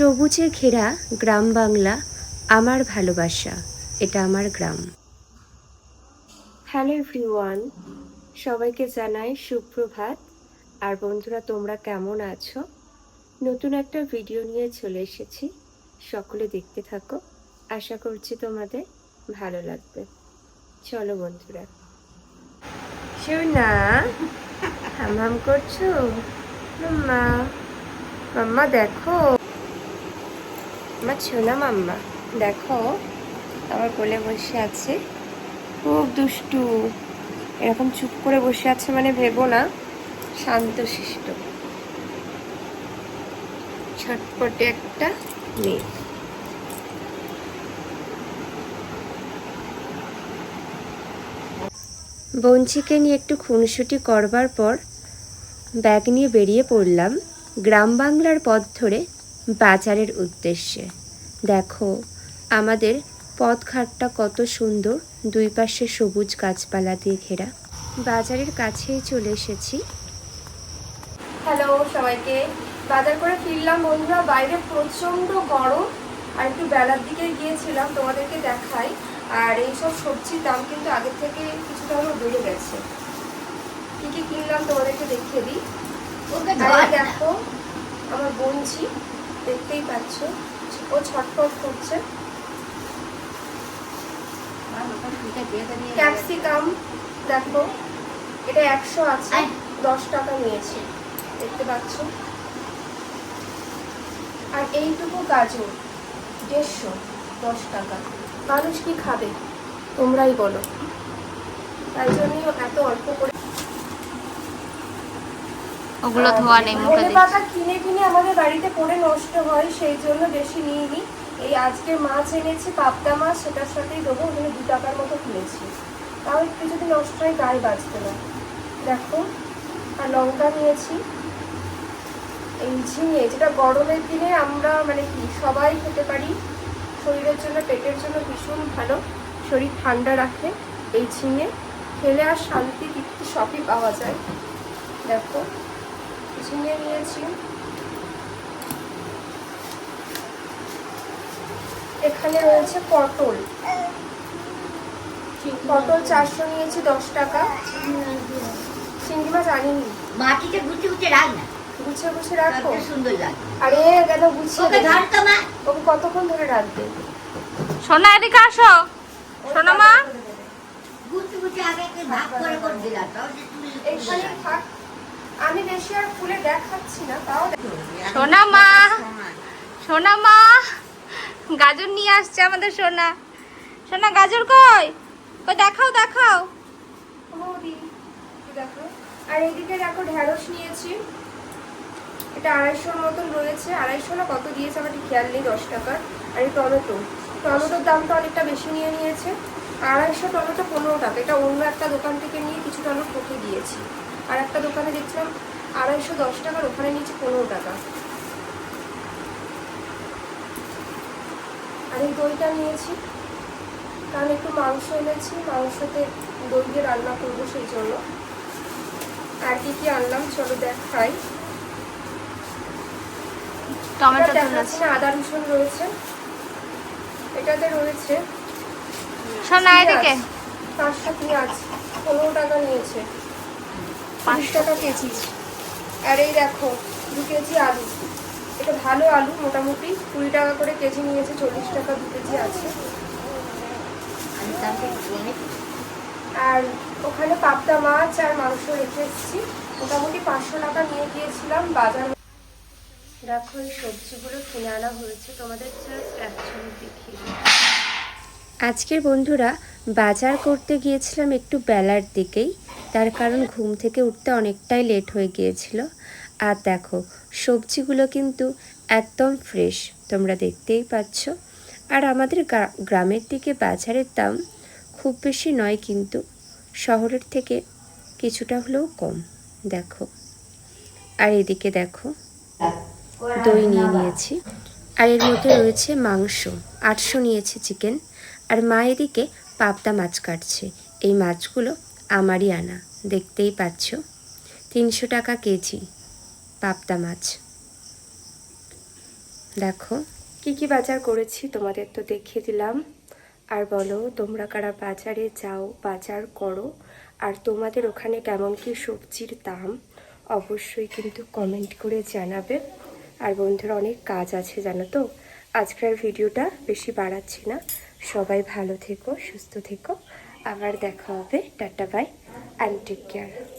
সবুজে ঘেরা গ্রাম বাংলা, আমার ভালোবাসা, এটা আমার গ্রাম। হ্যালো এভরিওয়ান, সবাইকে জানাই সুপ্রভাত। আর বন্ধুরা, তোমরা কেমন আছো? নতুন একটা ভিডিও নিয়ে চলে এসেছি। সকলে দেখতে থাকো। আশা করছি তোমাদের ভালো লাগবে। চলো বন্ধুরা। শোনা হাম করছ? মাম্মা মাম্মা দেখো। আমার ছোনা মাম্মা। দেখো, আমার কোলে বসে আছে। খুব দুষ্টু। এরকম চুপ করে বসে আছে মানে ভেবো না। শান্ত শিষ্ট ছটপটে একটা মেয়ে। বঞ্চিকে নিয়ে একটু খুনসুটি করবার পর ব্যাগ নিয়ে বেরিয়ে পড়লাম গ্রাম বাংলার পথ ধরে বাজারের উদ্দেশ্যে। দেখো আমাদের পথঘাটটা কত সুন্দর দুই পাশে সবুজ গাছপালা দিয়ে ঘেরা। বাজারের কাছেই চলে এসেছি। হ্যালো সবাইকে। বাজার করে ফিরলাম বন্ধুরা বাইরে প্রচণ্ড গরম। আর একটু বেলার দিকে গিয়েছিলাম তোমাদেরকে দেখাই। আর এইসব সবজির দাম কিন্তু আগের থেকে কিছুটা হলেও বেড়ে গেছে। কি কি কিনলাম তোমাদেরকে দেখিয়ে দিই। দেখো আমার বোনছি দেখতেই পাচ্ছ। ও ছটফট করছে। ক্যাপসিকাম দেখো এটা একশো আছে দশ টাকা নিয়েছে দেখতে পাচ্ছ। আর এইটুকু গাজর দেড়শো দশ টাকা। মানুষ কি খাবে? তোমরাই বলো। তাই জন্যই এত অল্প করে ওগুলো ধোয়া নেই মুখে পাতা কিনে কিনে আমাদের বাড়িতে পড়ে নষ্ট হয় সেই জন্য বেশি নিইনি। এই আজকে মাছ এনেছি পাবদা মাছ সেটার সাথেই দেবো ওখানে দু টাকার মতো কিনেছি। তাও একটু যদি নষ্ট হয় গায়ে বাঁচবে না। দেখো আর লঙ্কা নিয়েছি। এই ঝিঙে যেটা গরমের দিনে আমরা মানে কি সবাই খেতে পারি। শরীরের জন্য পেটের জন্য ভীষণ ভালো। শরীর ঠান্ডা রাখে এই ঝিঙে। খেলে আর শান্তি তৃপ্তি সবই পাওয়া যায়। দেখো। ঝিঙে নিয়েছি। এখানে রয়েছে পটল। পটল চারশো নিয়েছি দশ টাকা। চিংড়ি মাছ আনিনি। মাটিতে গুটি গুটি রাখ না। গুছিয়ে গুছিয়ে রাখো সুন্দর লাগে আরে কেন গুছিয়ে ওকে দেবে? মা। ওকে কতক্ষণ ধরে রাখবে? সোনা এদিকে আসো। সোনা মা। গুটি গুটি আগে ভাগ করে করে দিলাম। তাহলে তুমি এইখানে থাক। আমি বেশি আর খুলে দেখাচ্ছি না তাও দেখো। সোনা মা সোনা মা গাজর নিয়ে আসছে আমাদের সোনা। সোনা গাজর কই? কই দেখাও দেখাও। দেখো। আর এইদিকে দেখো ঢেঁড়স নিয়েছি। এটা আড়াইশোর মতন রয়েছে। আড়াইশো না কত দিয়েছে আমার ঠিক খেয়াল নেই দশ টাকার। আর এই টমেটো টমেটোর দামটা অনেকটা বেশি নিয়ে নিয়েছে। আড়াইশো টমেটো পনেরো টাকা। এটা অন্য একটা দোকান থেকে নিয়ে কিছু টমেটো ঠকে দিয়েছি। আর একটা দোকানে দেখছিলাম আড়াইশো দশ টাকার ওখানে নিয়েছি পনেরো টাকা। আর এই দইটা নিয়েছি কারণ একটু মাংস এনেছি মাংসতে দই দিয়ে রান্না করব সেই জন্য। আর কি কি আনলাম চলো দেখাই। টমেটো দেখাচ্ছি না, আদা রসুন রয়েছে। এটাতে রয়েছে এদিকে। পেঁয়াজ, পেঁয়াজ পনেরো টাকা নিয়েছে। পাঁচ টাকা কেজি আর এই দেখো, দু কেজি আলু। এটা ভালো আলু, মোটামুটি কুড়ি টাকা করে কেজি নিয়েছে, চল্লিশ টাকা দু কেজি আছে। আর ওখানে পাবদা মাছ আর মাংস রেখে এসেছি। মোটামুটি পাঁচশো টাকা নিয়ে গিয়েছিলাম বাজার। দেখো, এই সবজিগুলো কিনে আনা হয়েছে। তোমাদের। আজকের বন্ধুরা, বাজার করতে গিয়েছিলাম একটু বেলার দিকেই। তার কারণ ঘুম থেকে উঠতে অনেকটাই লেট হয়ে গিয়েছিল। আর দেখো, সবজিগুলো কিন্তু একদম ফ্রেশ তোমরা দেখতেই পাচ্ছ। আর আমাদের গ্রামের দিকে বাজারের দাম খুব বেশি নয় কিন্তু শহরের থেকে কিছুটা হলেও কম, দেখো। আর এদিকে দেখো, দই নিয়ে নিয়েছি। আর এর মধ্যে রয়েছে মাংস, আটশো নিয়েছে চিকেন আর মা এদিকে পাবদা মাছ কাটছে। এই মাছগুলো আমারই আনা, দেখতেই পাচ্ছ। তিনশো টাকা কেজি, পাবদা মাছ। দেখো, কি কি বাজার করেছি তোমাদের তো দেখিয়ে দিলাম। আর বলো, তোমরা কারা বাজারে যাও, বাজার করো। আর তোমাদের ওখানে কেমন কি সবজির দাম, অবশ্যই কিন্তু কমেন্ট করে জানাবে। আর বন্ধুরা, অনেক কাজ আছে, জানো তো। আজকের ভিডিওটা বেশি বাড়াচ্ছি না। সবাই ভালো থেকো, সুস্থ থেকো। আবার দেখা হবে। Tata bye. And take care.